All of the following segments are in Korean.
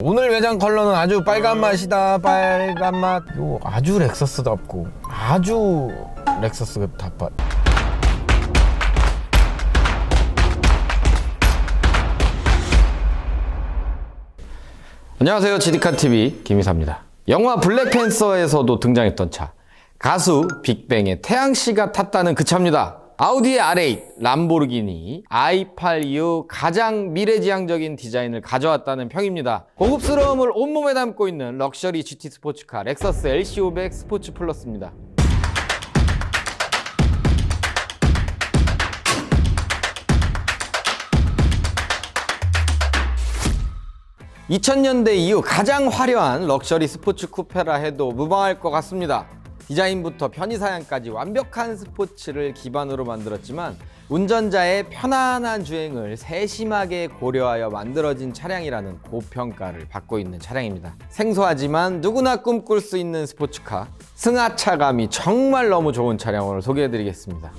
오늘 외장 컬러는 아주 빨간 맛이다 빨간 맛. 요 아주 렉서스답고 아주 렉서스 답밭 안녕하세요 지디카TV 김희사입니다. 영화 블랙팬서에서도 등장했던 차. 가수 빅뱅의 태양씨가 탔다는 그 차입니다 아우디의 R8, 람보르기니, i8 이후 가장 미래지향적인 디자인을 가져왔다는 평입니다. 고급스러움을 온몸에 담고 있는 럭셔리 GT 스포츠카 렉서스 LC500 스포츠 플러스입니다. 2000년대 이후 가장 화려한 럭셔리 스포츠 쿠페라 해도 무방할 것 같습니다. 디자인부터 편의 사양까지 완벽한 스포츠를 기반으로 만들었지만 운전자의 편안한 주행을 세심하게 고려하여 만들어진 차량이라는 고평가를 받고 있는 차량입니다. 생소하지만 누구나 꿈꿀 수 있는 스포츠카 승하차감이 정말 너무 좋은 차량을 소개해드리겠습니다.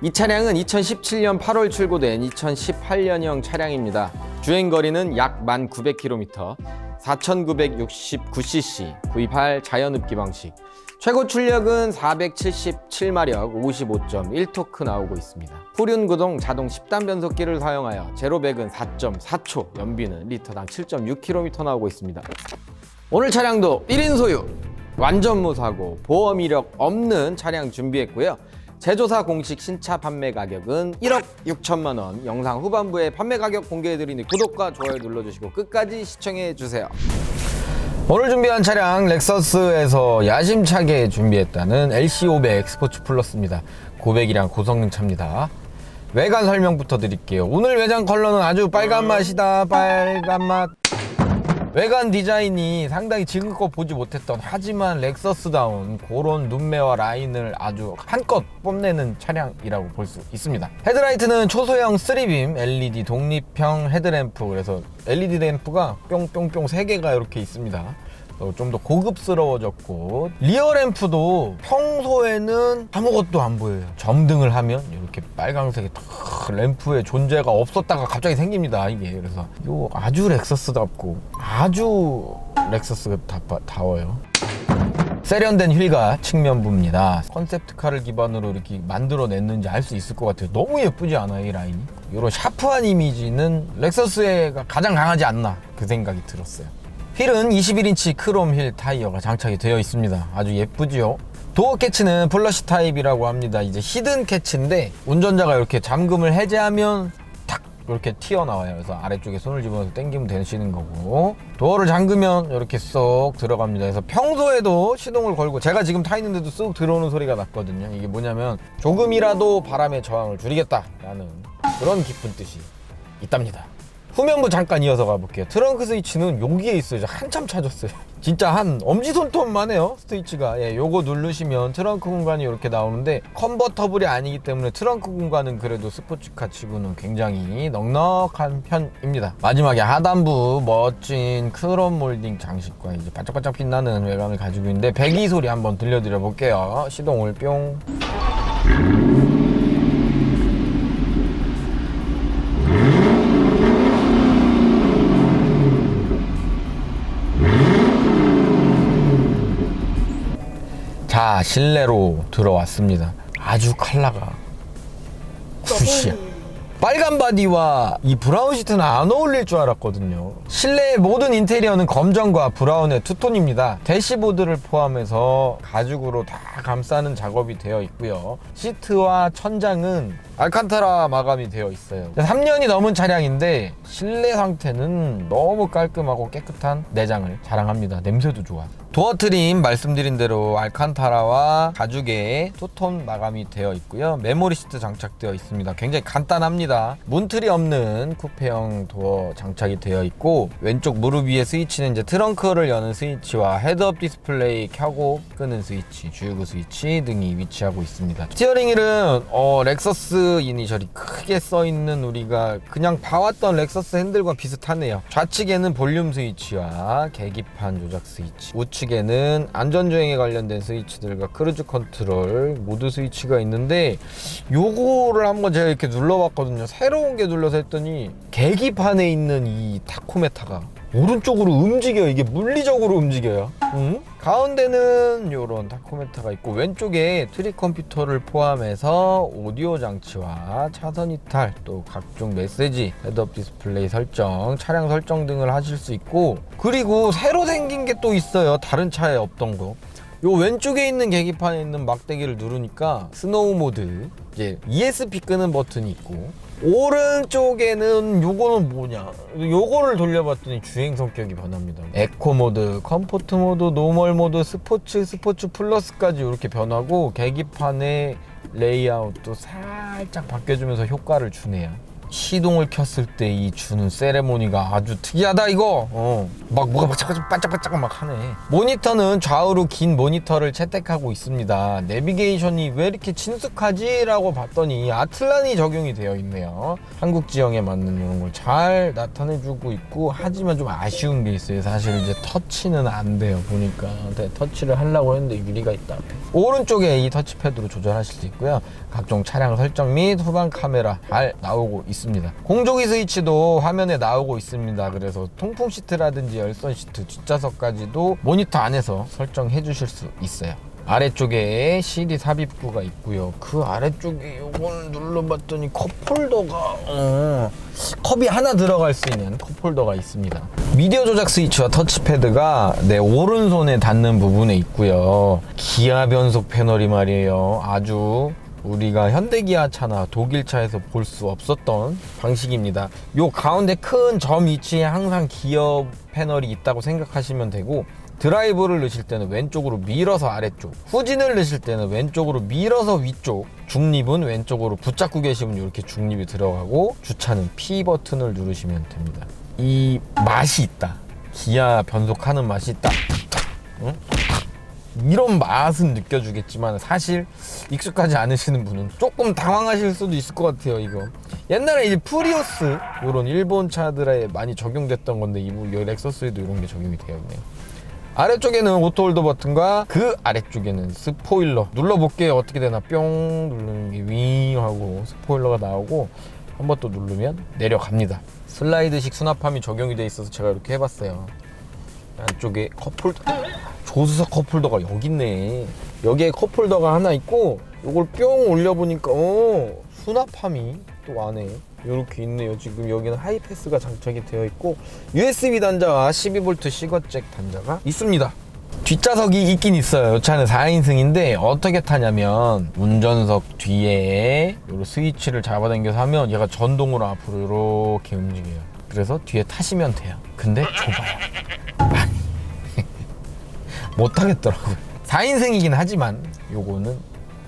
이 차량은 2017년 8월 출고된 2018년형 차량입니다. 주행거리는 약 1,900km, 4,969cc, V8 자연흡기 방식. 최고 출력은 477마력 55.1토크 나오고 있습니다. 후륜 구동 자동 10단 변속기를 사용하여 제로백은 4.4초, 연비는 리터당 7.6km 나오고 있습니다. 오늘 차량도 1인 소유, 완전 무사고 보험 이력 없는 차량 준비했고요. 제조사 공식 신차 판매 가격은 1억 6천만 원. 영상 후반부에 판매 가격 공개해드리니 구독과 좋아요 눌러주시고 끝까지 시청해주세요. 오늘 준비한 차량 렉서스에서 야심차게 준비했다는 LC500 스포츠 플러스입니다. 고백이랑 고성능 차입니다. 외관 설명부터 드릴게요. 오늘 외장 컬러는 아주 빨간 맛이다. 빨간 맛. 외관 디자인이 상당히 지금껏 보지 못했던 하지만 렉서스다운 그런 눈매와 라인을 아주 한껏 뽐내는 차량이라고 볼 수 있습니다. 헤드라이트는 초소형 3빔 LED 독립형 헤드램프 그래서 LED 램프가 뿅뿅뿅 3개가 이렇게 있습니다. 좀 더 고급스러워졌고 리어 램프도 평소에는 아무것도 안 보여요. 점등을 하면 이렇게 빨강색의 탁 램프의 존재가 없었다가 갑자기 생깁니다 이게. 그래서 요 아주 렉서스답고 아주 렉서스다워요. 세련된 휠과 측면부입니다. 컨셉트카를 기반으로 이렇게 만들어냈는지 알 수 있을 것 같아요. 너무 예쁘지 않아요 이 라인이? 이런 샤프한 이미지는 렉서스가 가장 강하지 않나 그 생각이 들었어요 휠은 21인치 크롬 휠 타이어가 장착이 되어 있습니다. 아주 예쁘지요? 도어 캐치는 플러시 타입이라고 합니다. 이제 히든 캐치인데 운전자가 이렇게 잠금을 해제하면 탁 이렇게 튀어나와요. 그래서 아래쪽에 손을 집어서 당기면 되시는 거고 도어를 잠그면 이렇게 쏙 들어갑니다. 그래서 평소에도 시동을 걸고 제가 지금 타 있는데도 쑥 들어오는 소리가 났거든요. 이게 뭐냐면 조금이라도 바람의 저항을 줄이겠다라는 그런 깊은 뜻이 있답니다. 후면부 잠깐 이어서 가볼게요. 트렁크 스위치는 여기에 있어요. 한참 찾았어요. 진짜 한 엄지손톱만 해요. 스위치가. 예, 요거 누르시면 트렁크 공간이 이렇게 나오는데 컨버터블이 아니기 때문에 트렁크 공간은 그래도 스포츠카 치고는 굉장히 넉넉한 편입니다. 마지막에 하단부 멋진 크롬 몰딩 장식과 이제 반짝반짝 빛나는 외관을 가지고 있는데 배기 소리 한번 들려드려 볼게요. 시동을 뿅. 자 실내로 들어왔습니다. 아주 컬러가. 굿이야 빨간 바디와 이 브라운 시트는 안 어울릴 줄 알았거든요. 실내의 모든 인테리어는 검정과 브라운의 투톤입니다. 대시보드를 포함해서 가죽으로 다 감싸는 작업이 되어 있고요. 시트와 천장은 알칸타라 마감이 되어 있어요. 3년이 넘은 차량인데 실내 상태는 너무 깔끔하고 깨끗한 내장을 자랑합니다. 냄새도 좋아 도어 트림 말씀드린 대로 알칸타라와 가죽의 투톤 마감이 되어 있고요. 메모리 시트 장착되어 있습니다. 굉장히 간단합니다. 문틀이 없는 쿠페형 도어 장착이 되어 있고 왼쪽 무릎 위에 스위치는 이제 트렁크를 여는 스위치와 헤드업 디스플레이 켜고 끄는 스위치 주유구 스위치 등이 위치하고 있습니다. 스티어링 휠은 어, 렉서스 이니셜이 크게 써 있는 우리가 그냥 봐왔던 렉서스 핸들과 비슷하네요. 좌측에는 볼륨 스위치와 계기판 조작 스위치 우측 에는 안전주행에 관련된 스위치들과 크루즈 컨트롤 모드 스위치가 있는데 요거를 한번 제가 이렇게 눌러봤거든요. 새로운 게 눌러서 했더니 계기판에 있는 이 타코메타가 오른쪽으로 움직여. 이게 물리적으로 움직여요. 응? 가운데는 이런 타코메타가 있고 왼쪽에 트리 컴퓨터를 포함해서 오디오 장치와 차선 이탈 또 각종 메시지 헤드업 디스플레이 설정 차량 설정 등을 하실 수 있고 그리고 새로 생긴 게 또 있어요. 다른 차에 없던 거. 요 왼쪽에 있는 계기판에 있는 막대기를 누르니까 스노우 모드 이제 ESP 끄는 버튼이 있고 오른쪽에는 요거는 뭐냐. 요거를 돌려봤더니 주행 성격이 변합니다. 에코 모드, 컴포트 모드, 노멀 모드, 스포츠, 스포츠 플러스까지 이렇게 변하고 계기판의 레이아웃도 살짝 바뀌어주면서 효과를 주네요 시동을 켰을 때 이 주는 세레모니가 아주 특이하다 이거. 어. 막 뭐가 반짝반짝 반짝반짝 막 하네. 모니터는 좌우로 긴 모니터를 채택하고 있습니다. 내비게이션이 왜 이렇게 친숙하지? 라고 봤더니 아틀란이 적용이 되어 있네요. 한국 지형에 맞는 이런 걸 잘 나타내주고 있고 하지만 좀 아쉬운 게 있어요. 사실 이제 터치는 안 돼요 보니까. 근데 터치를 하려고 했는데 유리가 있다 앞에. 오른쪽에 이 터치패드로 조절하실 수 있고요. 각종 차량 설정 및 후방 카메라 잘 나오고 있습니다 공조기 스위치도 화면에 나오고 있습니다. 그래서 통풍 시트라든지 열선 시트 뒷좌석까지도 모니터 안에서 설정해 주실 수 있어요. 아래쪽에 CD 삽입구가 있고요. 그 아래쪽에 요걸 눌러봤더니 컵홀더가 어, 컵이 하나 들어갈 수 있는 컵홀더가 있습니다. 미디어 조작 스위치와 터치패드가 내 오른손에 닿는 부분에 있고요. 기아 변속 패널이 말이에요. 아주 우리가 현대기아 차나 독일 차에서 볼 수 없었던 방식입니다. 요 가운데 큰 점 위치에 항상 기어 패널이 있다고 생각하시면 되고 드라이브를 넣으실 때는 왼쪽으로 밀어서 아래쪽 후진을 넣으실 때는 왼쪽으로 밀어서 위쪽 중립은 왼쪽으로 붙잡고 계시면 이렇게 중립이 들어가고 주차는 P 버튼을 누르시면 됩니다. 이 맛이 있다. 기아 변속하는 맛이 있다. 응? 이런 맛은 느껴주겠지만 사실 익숙하지 않으시는 분은 조금 당황하실 수도 있을 것 같아요 이거. 옛날에 이제 프리우스 이런 일본 차들에 많이 적용됐던 건데 이 렉서스에도 이런 게 적용이 되어 있네요. 아래쪽에는 오토홀더 버튼과 그 아래쪽에는 스포일러. 눌러볼게요 어떻게 되나? 뿅! 누르는 게 윙! 하고 스포일러가 나오고 한 번 또 누르면 내려갑니다. 슬라이드식 수납함이 적용이 돼 있어서 제가 이렇게 해봤어요. 안쪽에 컵홀더 조수석 컵홀더가 여기 있네. 여기에 컵홀더가 하나 있고 요걸 뿅 올려보니까 어 수납함이 또 안에 이렇게 있네요. 지금 여기는 하이패스가 장착이 되어 있고 USB 단자와 12V 시거잭 단자가 있습니다. 뒷좌석이 있긴 있어요. 이 차는 4인승인데 어떻게 타냐면 운전석 뒤에 요 스위치를 잡아당겨서 하면 얘가 전동으로 앞으로 이렇게 움직여요. 그래서 뒤에 타시면 돼요. 근데 좁아요 못 타겠더라고요. 4인승이긴 하지만 요거는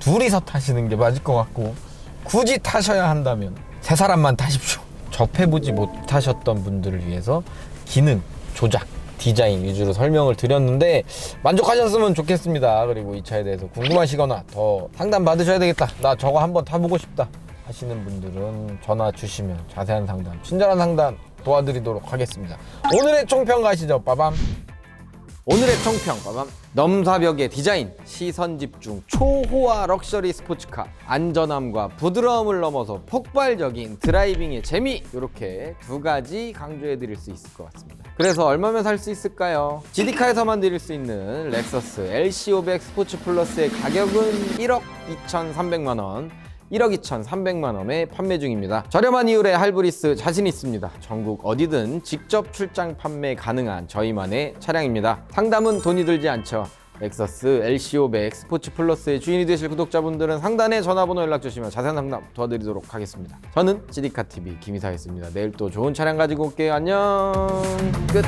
둘이서 타시는 게 맞을 것 같고 굳이 타셔야 한다면 세 사람만 타십시오. 접해보지 못하셨던 분들을 위해서 기능, 조작, 디자인 위주로 설명을 드렸는데 만족하셨으면 좋겠습니다. 그리고 이 차에 대해서 궁금하시거나 더 상담 받으셔야 되겠다. 나 저거 한번 타보고 싶다 하시는 분들은 전화 주시면 자세한 상담, 친절한 상담 도와드리도록 하겠습니다. 오늘의 총평 가시죠. 빠밤. 오늘의 총평 빠밤 넘사벽의 디자인 시선 집중 초호화 럭셔리 스포츠카 안전함과 부드러움을 넘어서 폭발적인 드라이빙의 재미 이렇게 두 가지 강조해 드릴 수 있을 것 같습니다 그래서 얼마면 살 수 있을까요? GD카에서만 드릴 수 있는 렉서스 LC500 스포츠 플러스의 가격은 1억 2,300만 원 1억 2,300만 원에 판매 중입니다. 저렴한 이율의 할부리스 자신 있습니다. 전국 어디든 직접 출장 판매 가능한 저희만의 차량입니다. 상담은 돈이 들지 않죠. 렉서스 LC500 스포츠 플러스의 주인이 되실 구독자분들은 상단에 전화번호 연락 주시면 자세한 상담 도와드리도록 하겠습니다. 저는 지디카TV 김이사였습니다. 내일 또 좋은 차량 가지고 올게요. 안녕 끝